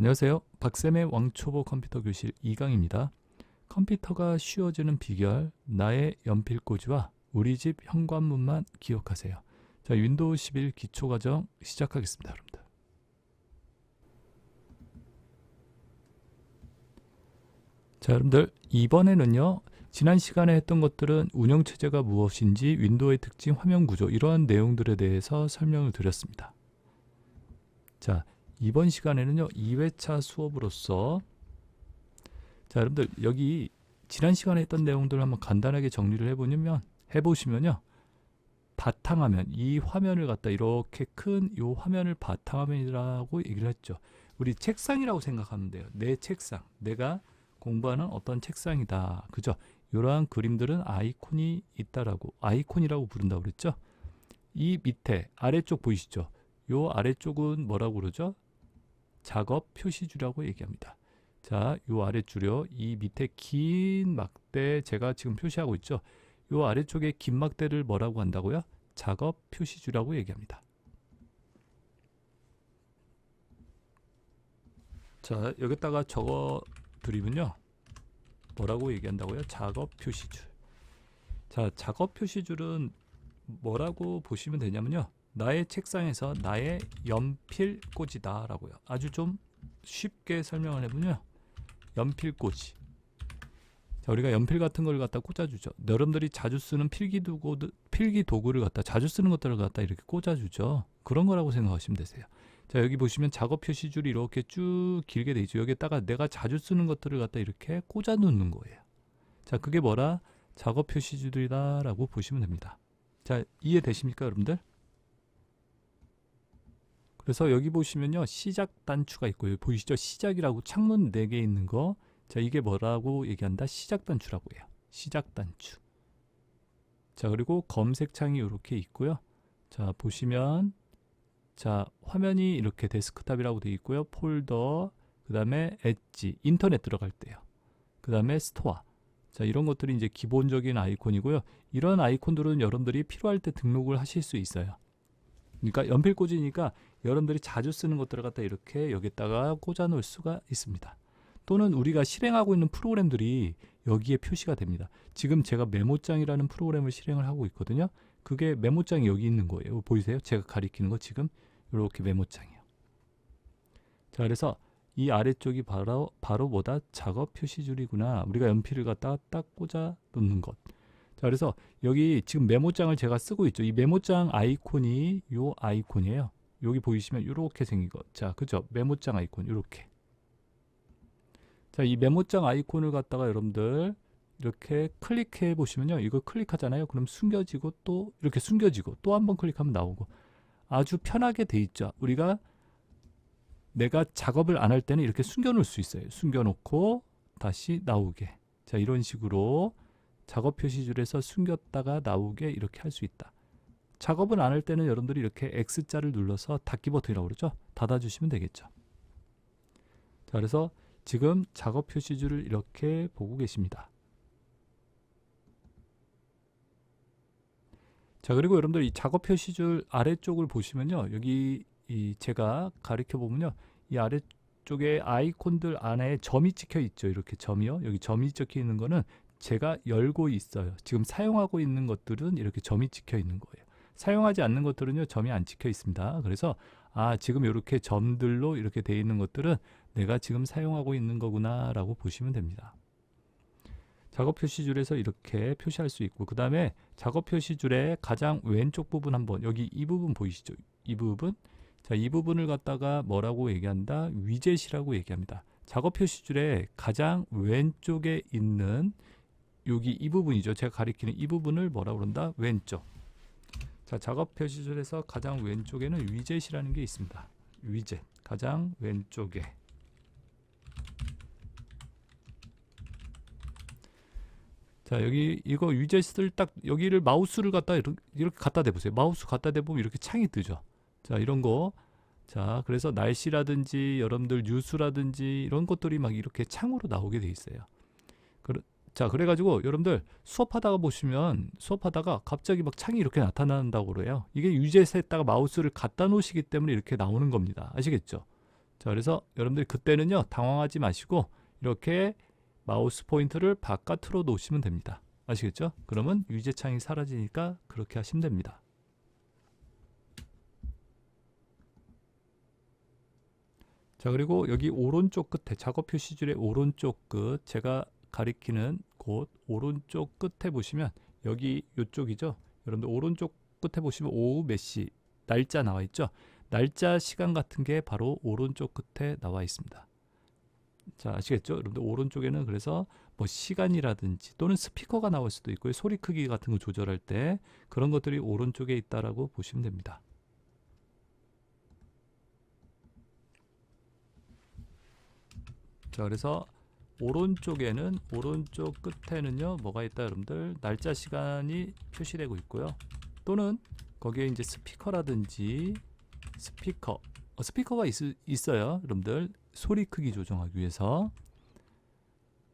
안녕하세요. 박쌤의 왕초보 컴퓨터 교실 이강입니다. 컴퓨터가 쉬워지는 비결, 나의 연필꽂이와 우리 집 현관문만 기억하세요. 자, 윈도우 11 기초과정 시작하겠습니다, 여러분들. 자, 여러분들 이번에는요. 지난 시간에 했던 것들은 운영체제가 무엇인지, 윈도우의 특징, 화면 구조 이러한 내용들에 대해서 설명을 드렸습니다. 자, 이번 시간에는요. 2회차 수업으로서 자, 여러분들 여기 지난 시간에 했던 내용들을 한번 간단하게 정리를 해보면 해보시면요. 바탕화면 이 화면을 갖다 이렇게 큰 이 화면을 바탕화면이라고 얘기를 했죠. 우리 책상이라고 생각하면 돼요. 내 책상, 내가 공부하는 어떤 책상이다. 그죠? 이러한 그림들은 아이콘이 있다라고 아이콘이라고 부른다고 그랬죠. 이 밑에 아래쪽 보이시죠? 요 아래쪽은 뭐라고 그러죠? 작업 표시줄이라고 얘기합니다. 자, 요 아래줄이요. 이 밑에 긴 막대 제가 지금 표시하고 있죠. 요 아래쪽에 긴 막대를 뭐라고 한다고요? 작업 표시줄이라고 얘기합니다. 자, 여기다가 적어 드리면요. 뭐라고 얘기한다고요? 작업 표시줄. 자, 작업 표시줄은 뭐라고 보시면 되냐면요. 나의 책상에서 나의 연필 꽂이다 라고요. 아주 좀 쉽게 설명을 해보면 연필 꽂이. 자, 우리가 연필 같은 걸 갖다 꽂아주죠. 여러분들이 자주 쓰는 필기 도구, 필기 도구를 갖다 자주 쓰는 것들을 갖다 이렇게 꽂아주죠. 그런 거라고 생각하시면 되세요. 자, 여기 보시면 작업 표시줄이 이렇게 쭉 길게 돼 있죠. 여기다가 내가 자주 쓰는 것들을 갖다 이렇게 꽂아 놓는 거예요. 자, 그게 뭐라? 작업 표시줄이다라고 보시면 됩니다. 자, 이해되십니까, 여러분들? 그래서 여기 보시면요. 시작 단추가 있고요. 보이시죠? 시작이라고 창문 4개 있는 거. 자, 이게 뭐라고 얘기한다? 시작 단추라고 해요. 시작 단추. 자, 그리고 검색창이 이렇게 있고요. 자, 보시면 자, 화면이 이렇게 데스크탑이라고 되어 있고요. 폴더, 그 다음에 엣지, 인터넷 들어갈 때요. 그 다음에 스토어. 자, 이런 것들이 이제 기본적인 아이콘이고요. 이런 아이콘들은 여러분들이 필요할 때 등록을 하실 수 있어요. 그러니까 연필 꽂이니까 여러분들이 자주 쓰는 것들을 갖다 이렇게 여기다가 꽂아 놓을 수가 있습니다. 또는 우리가 실행하고 있는 프로그램들이 여기에 표시가 됩니다. 지금 제가 메모장이라는 프로그램을 실행을 하고 있거든요. 그게 메모장이 여기 있는 거예요. 보이세요? 제가 가리키는 거 지금 이렇게 메모장이에요. 자, 그래서 이 아래쪽이 바로 바로 뭐다? 작업 표시줄이구나. 우리가 연필을 갖다가 딱 꽂아 놓는 것. 자, 그래서 여기 지금 메모장을 제가 쓰고 있죠. 이 메모장 아이콘이 요 아이콘이에요. 여기 보이시면 이렇게 생긴 거. 자, 그죠? 메모장 아이콘 이렇게. 자, 이 메모장 아이콘을 갖다가 여러분들 이렇게 클릭해 보시면요. 이거 클릭하잖아요. 그럼 숨겨지고 또 이렇게 숨겨지고 또 한 번 클릭하면 나오고 아주 편하게 돼 있죠. 우리가 내가 작업을 안 할 때는 이렇게 숨겨 놓을 수 있어요. 숨겨 놓고 다시 나오게. 자, 이런 식으로 작업 표시줄에서 숨겼다가 나오게 이렇게 할 수 있다. 작업을 안 할 때는 여러분들이 이렇게 X자를 눌러서 닫기 버튼이라고 그러죠. 닫아주시면 되겠죠. 자, 그래서 지금 작업 표시줄을 이렇게 보고 계십니다. 자, 그리고 여러분들 이 작업 표시줄 아래쪽을 보시면요. 여기 이 제가 가리켜 보면요. 이 아래쪽에 아이콘들 안에 점이 찍혀 있죠. 이렇게 점이요. 여기 점이 찍혀 있는 거는 제가 열고 있어요. 지금 사용하고 있는 것들은 이렇게 점이 찍혀 있는 거예요. 사용하지 않는 것들은요, 점이 안 찍혀 있습니다. 그래서 아, 지금 이렇게 점들로 이렇게 돼 있는 것들은 내가 지금 사용하고 있는 거구나 라고 보시면 됩니다. 작업 표시줄에서 이렇게 표시할 수 있고 그 다음에 작업 표시줄의 가장 왼쪽 부분 한번 여기 이 부분 보이시죠? 이 부분 자, 이 부분을 갖다가 뭐라고 얘기한다? 위젯이라고 얘기합니다. 작업 표시줄의 가장 왼쪽에 있는 여기 이 부분이죠. 제가 가리키는 이 부분을 뭐라고 그런다? 왼쪽. 자, 작업 표시줄에서 가장 왼쪽에는 위젯이라는 게 있습니다. 위젯. 가장 왼쪽에. 자, 여기 이거 위젯을 딱 여기를 마우스를 갖다 이렇게, 갖다 대 보세요. 마우스 갖다 대 보면 이렇게 창이 뜨죠. 자, 이런 거. 자, 그래서 날씨라든지 여러분들 뉴스라든지 이런 것들이 막 이렇게 창으로 나오게 돼 있어요. 자, 그래가지고 여러분들 수업하다가 보시면 수업하다가 갑자기 막 창이 이렇게 나타난다고 그래요. 이게 위젯에다가 마우스를 갖다 놓으시기 때문에 이렇게 나오는 겁니다. 아시겠죠? 자, 그래서 여러분들이 그때는요, 당황하지 마시고 이렇게 마우스 포인터를 바깥으로 놓으시면 됩니다. 아시겠죠? 그러면 위젯창이 사라지니까 그렇게 하시면 됩니다. 자, 그리고 여기 오른쪽 끝에 작업 표시줄의 오른쪽 끝 제가 가리키는 곳 오른쪽 끝에 보시면 여기 이쪽이죠. 여러분들 오른쪽 끝에 보시면 오후 몇 시 날짜 나와 있죠. 날짜 시간 같은 게 바로 오른쪽 끝에 나와 있습니다. 자 아시겠죠? 여러분들 오른쪽에는 그래서 뭐 시간이라든지 또는 스피커가 나올 수도 있고요. 소리 크기 같은 거 조절할 때 그런 것들이 오른쪽에 있다라고 보시면 됩니다. 자 그래서 오른쪽에는 오른쪽 끝에는요 뭐가 있다 여러분들? 날짜 시간이 표시되고 있고요. 또는 거기에 이제 스피커라든지 스피커. 어, 스피커가 있, 있어요 여러분들. 소리 크기 조정하기 위해서.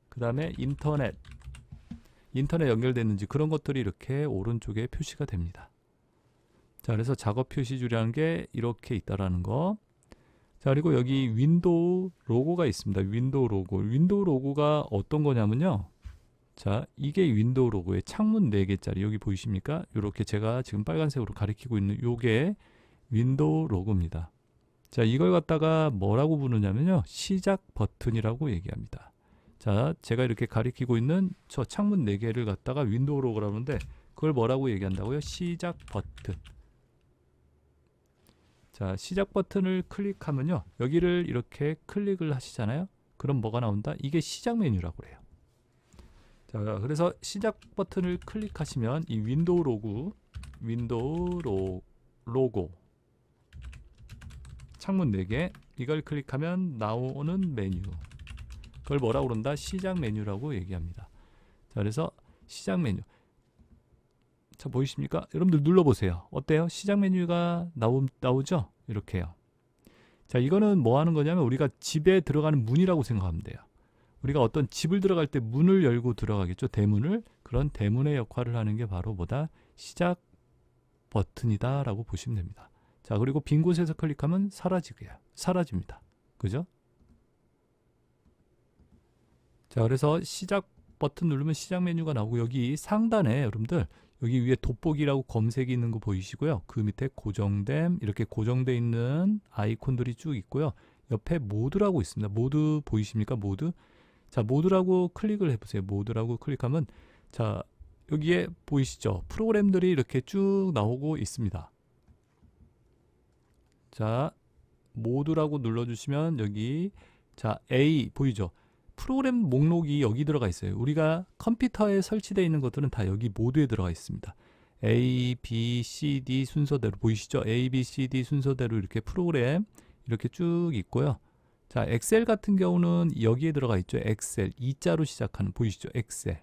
그 다음에 인터넷. 인터넷 연결됐는지 그런 것들이 이렇게 오른쪽에 표시가 됩니다. 자 그래서 작업 표시줄이라는 게 이렇게 있다라는 거 자, 그리고 여기 윈도우 로고가 있습니다. 윈도우 로고. 윈도우 로고가 어떤 거냐면요. 자, 이게 윈도우 로고의 창문 4개짜리 여기 보이십니까? 이렇게 제가 지금 빨간색으로 가리키고 있는 요게 윈도우 로고입니다. 자, 이걸 갖다가 뭐라고 부르냐면요. 시작 버튼이라고 얘기합니다. 자, 제가 이렇게 가리키고 있는 저 창문 4개를 갖다가 윈도우 로고라고 하는데 그걸 뭐라고 얘기한다고요? 시작 버튼. 자, 시작 버튼을 클릭하면요. 여기를 이렇게 클릭을 하시잖아요. 그럼 뭐가 나온다? 이게 시작 메뉴라고 그래요. 자, 그래서 시작 버튼을 클릭하시면 이 윈도우 로고, 윈도우 로, 로고 창문 4개 이걸 클릭하면 나오는 메뉴. 그걸 뭐라고 그런다? 시작 메뉴라고 얘기합니다. 자, 그래서 시작 메뉴. 자 보이십니까? 여러분들 눌러보세요. 어때요? 시작 메뉴가 나오, 나오죠? 이렇게요. 자 이거는 뭐 하는 거냐면 우리가 집에 들어가는 문이라고 생각하면 돼요. 우리가 어떤 집을 들어갈 때 문을 열고 들어가겠죠. 대문을 그런 대문의 역할을 하는 게 바로 뭐다? 시작 버튼이다 라고 보시면 됩니다. 자 그리고 빈 곳에서 클릭하면 사라지게요. 사라집니다. 그죠? 자 그래서 시작 버튼 누르면 시작 메뉴가 나오고 여기 상단에 여러분들 여기 위에 돋보기라고 검색이 있는 거 보이시고요. 그 밑에 고정됨 이렇게 고정돼 있는 아이콘들이 쭉 있고요. 옆에 모드라고 있습니다. 모드 보이십니까? 모드. 자, 모드라고 클릭을 해보세요. 모드라고 클릭하면 자 여기에 보이시죠? 프로그램들이 이렇게 쭉 나오고 있습니다. 자, 모드라고 눌러주시면 여기 자 A 보이죠? 프로그램 목록이 여기 들어가 있어요. 우리가 컴퓨터에 설치되어 있는 것들은 다 여기 모두에 들어가 있습니다. A, B, C, D 순서대로 보이시죠? A, B, C, D 순서대로 이렇게 프로그램 이렇게 쭉 있고요. 자, 엑셀 같은 경우는 여기에 들어가 있죠. 엑셀 이자로 시작하는 보이시죠? 엑셀.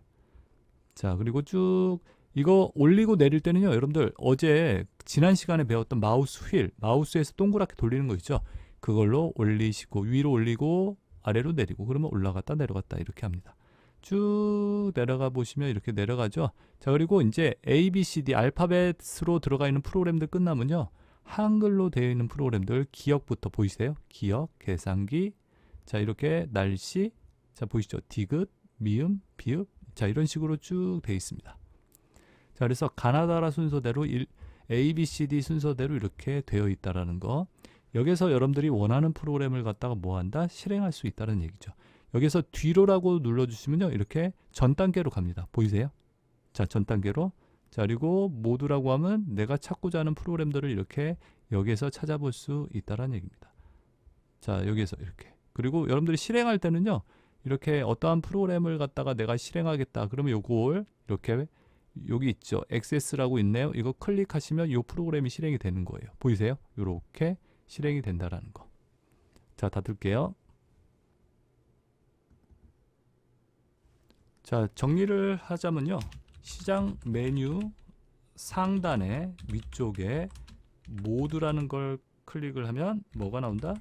자, 그리고 쭉 이거 올리고 내릴 때는요. 여러분들 어제 지난 시간에 배웠던 마우스 휠, 마우스에서 동그랗게 돌리는 거 있죠? 그걸로 올리시고 위로 올리고 아래로 내리고 그러면 올라갔다 내려갔다 이렇게 합니다. 쭉 내려가 보시면 이렇게 내려가죠. 자 그리고 이제 A, B, C, D 알파벳으로 들어가 있는 프로그램들 끝나면요. 한글로 되어 있는 프로그램들 기억부터 보이세요? 기억, 계산기, 자 이렇게 날씨, 자 보이시죠? 디귿, 미음, 비읍, 자 이런 식으로 쭉 되어 있습니다. 자 그래서 가나다라 순서대로 일, A, B, C, D 순서대로 이렇게 되어 있다라는 거. 여기서 여러분들이 원하는 프로그램을 갖다가 뭐 한다? 실행할 수 있다는 얘기죠. 여기서 뒤로라고 눌러주시면요. 이렇게 전 단계로 갑니다. 보이세요? 자, 전 단계로. 자, 그리고 모두라고 하면 내가 찾고자 하는 프로그램들을 이렇게 여기에서 찾아볼 수 있다는 얘기입니다. 자, 여기에서 이렇게. 그리고 여러분들이 실행할 때는요. 이렇게 어떠한 프로그램을 갖다가 내가 실행하겠다. 그러면 요걸 이렇게 여기 있죠. 액세스라고 있네요. 이거 클릭하시면 이 프로그램이 실행이 되는 거예요. 보이세요? 이렇게 실행이 된다라는 거. 자, 닫을게요. 자, 정리를 하자면요. 시장 메뉴 상단에 위쪽에 모드라는 걸 클릭을 하면 뭐가 나온다?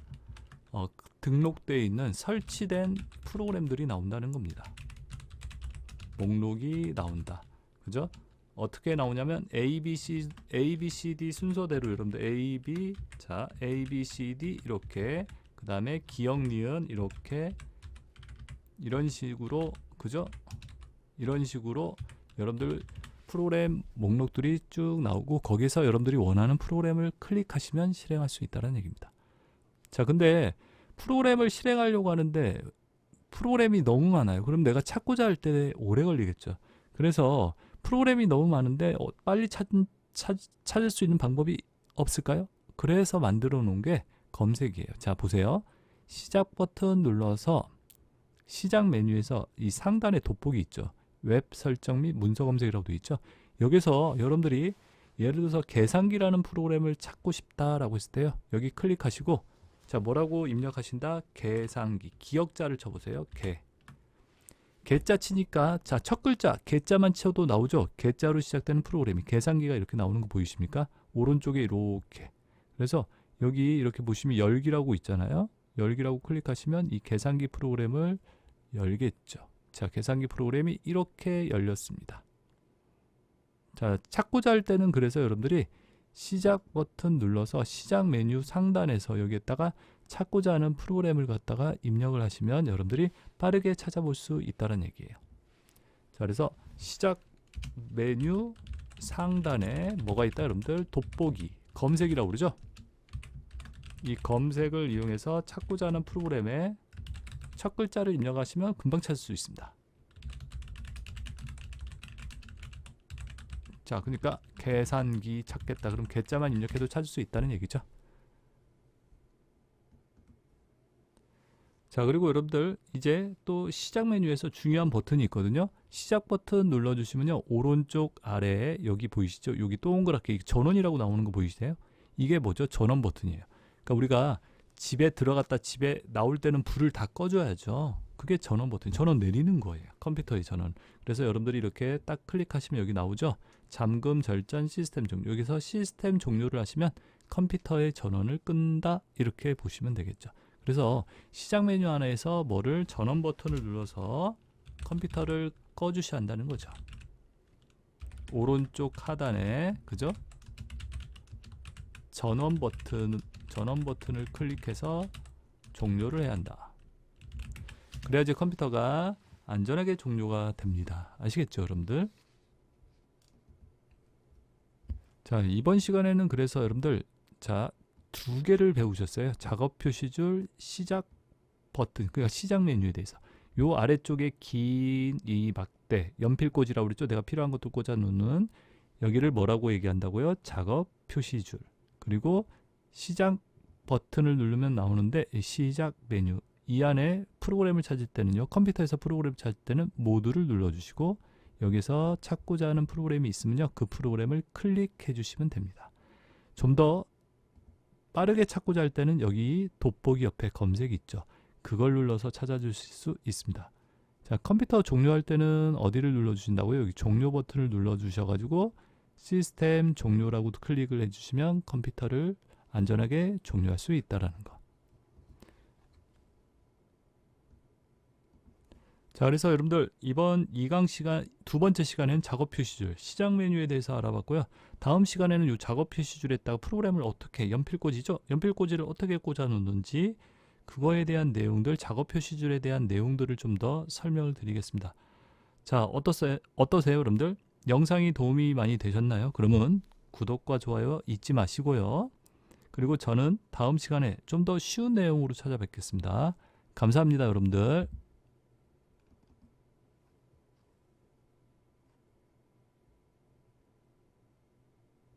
어, 등록되어 있는 설치된 프로그램들이 나온다는 겁니다. 목록이 나온다. 그죠? 어떻게 나오냐면 A, B, C, A, B, C, D 순서대로 여러분들 A, B, 자 A, B, C, D 이렇게 그 다음에 기억 니은 이렇게 이런 식으로 그죠? 이런 식으로 여러분들 프로그램 목록들이 쭉 나오고 거기서 여러분들이 원하는 프로그램을 클릭하시면 실행할 수 있다는 얘기입니다. 자, 근데 프로그램을 실행하려고 하는데 프로그램이 너무 많아요. 그럼 내가 찾고자 할 때 오래 걸리겠죠. 그래서 프로그램이 너무 많은데 어, 빨리 찾, 찾, 찾을 수 있는 방법이 없을까요? 그래서 만들어 놓은 게 검색이에요. 자, 보세요. 시작 버튼 눌러서 시작 메뉴에서 이 상단에 돋보기 있죠. 웹 설정 및 문서 검색이라고 되어 있죠. 여기서 여러분들이 예를 들어서 계산기라는 프로그램을 찾고 싶다라고 했을 때요. 여기 클릭하시고 자, 뭐라고 입력하신다? 계산기. 기억자를 쳐 보세요. 개. 개자 치니까 자, 첫 글자 개자만 쳐도 나오죠. 개자로 시작되는 프로그램이 계산기가 이렇게 나오는 거 보이십니까? 오른쪽에 이렇게. 그래서 여기 이렇게 보시면 열기라고 있잖아요. 열기라고 클릭하시면 이 계산기 프로그램을 열겠죠. 자, 계산기 프로그램이 이렇게 열렸습니다. 자, 찾고자 할 때는 그래서 여러분들이 시작 버튼 눌러서 시작 메뉴 상단에서 여기에다가 찾고자 하는 프로그램을 갖다가 입력을 하시면 여러분들이 빠르게 찾아볼 수 있다는 얘기예요. 자, 그래서 시작 메뉴 상단에 뭐가 있다 여러분들 돋보기 검색이라고 그러죠. 이 검색을 이용해서 찾고자 하는 프로그램에 첫 글자를 입력하시면 금방 찾을 수 있습니다. 자, 그러니까 계산기 찾겠다. 그럼 계자만 입력해도 찾을 수 있다는 얘기죠. 자, 그리고 여러분들 이제 또 시작 메뉴에서 중요한 버튼이 있거든요. 시작 버튼 눌러 주시면요. 오른쪽 아래에 여기 보이시죠? 여기 동그랗게 전원이라고 나오는 거 보이세요? 이게 뭐죠? 전원 버튼이에요. 그러니까 우리가 집에 들어갔다 집에 나올 때는 불을 다 꺼줘야죠. 그게 전원 버튼, 전원 내리는 거예요. 컴퓨터의 전원. 그래서 여러분들이 이렇게 딱 클릭하시면 여기 나오죠. 잠금 절전 시스템 종료. 여기서 시스템 종료를 하시면 컴퓨터의 전원을 끈다 이렇게 보시면 되겠죠. 그래서 시작 메뉴 안에서 뭐를 전원 버튼을 눌러서 컴퓨터를 꺼주셔야 한다는 거죠. 오른쪽 하단에 그죠? 전원 버튼 전원 버튼을 클릭해서 종료를 해야 한다. 그래야지 컴퓨터가 안전하게 종료가 됩니다. 아시겠죠, 여러분들? 자, 이번 시간에는 그래서 여러분들 자, 두 개를 배우셨어요. 작업 표시줄, 시작 버튼, 그러니까 시작 메뉴에 대해서. 요 아래쪽에 긴 이 막대, 연필꽂이라고 그랬죠. 내가 필요한 것도 꽂아 놓는 여기를 뭐라고 얘기한다고요? 작업 표시줄. 그리고 시작 버튼을 누르면 나오는데 이 시작 메뉴 이 안에 프로그램을 찾을 때는요. 컴퓨터에서 프로그램을 찾을 때는 모두를 눌러 주시고 여기서 찾고자 하는 프로그램이 있으면요. 그 프로그램을 클릭해 주시면 됩니다. 좀 더 빠르게 찾고자 할 때는 여기 돋보기 옆에 검색 있죠. 그걸 눌러서 찾아주실 수 있습니다. 자, 컴퓨터 종료할 때는 어디를 눌러 주신다고요? 여기 종료 버튼을 눌러 주셔 가지고 시스템 종료라고 클릭을 해 주시면 컴퓨터를 안전하게 종료할 수 있다라는 거. 자, 그래서 여러분들 이번 2강 시간 두 번째 시간에는 작업 표시줄 시작 메뉴에 대해서 알아봤고요. 다음 시간에는 이 작업 표시줄에다가 프로그램을 어떻게 연필꽂이죠? 연필꽂이를 어떻게 꽂아 놓는지 그거에 대한 내용들 작업 표시줄에 대한 내용들을 좀 더 설명을 드리겠습니다. 자, 어떠세요? 어떠세요, 여러분들? 영상이 도움이 많이 되셨나요? 그러면 구독과 좋아요 잊지 마시고요. 그리고 저는 다음 시간에 좀 더 쉬운 내용으로 찾아뵙겠습니다. 감사합니다, 여러분들.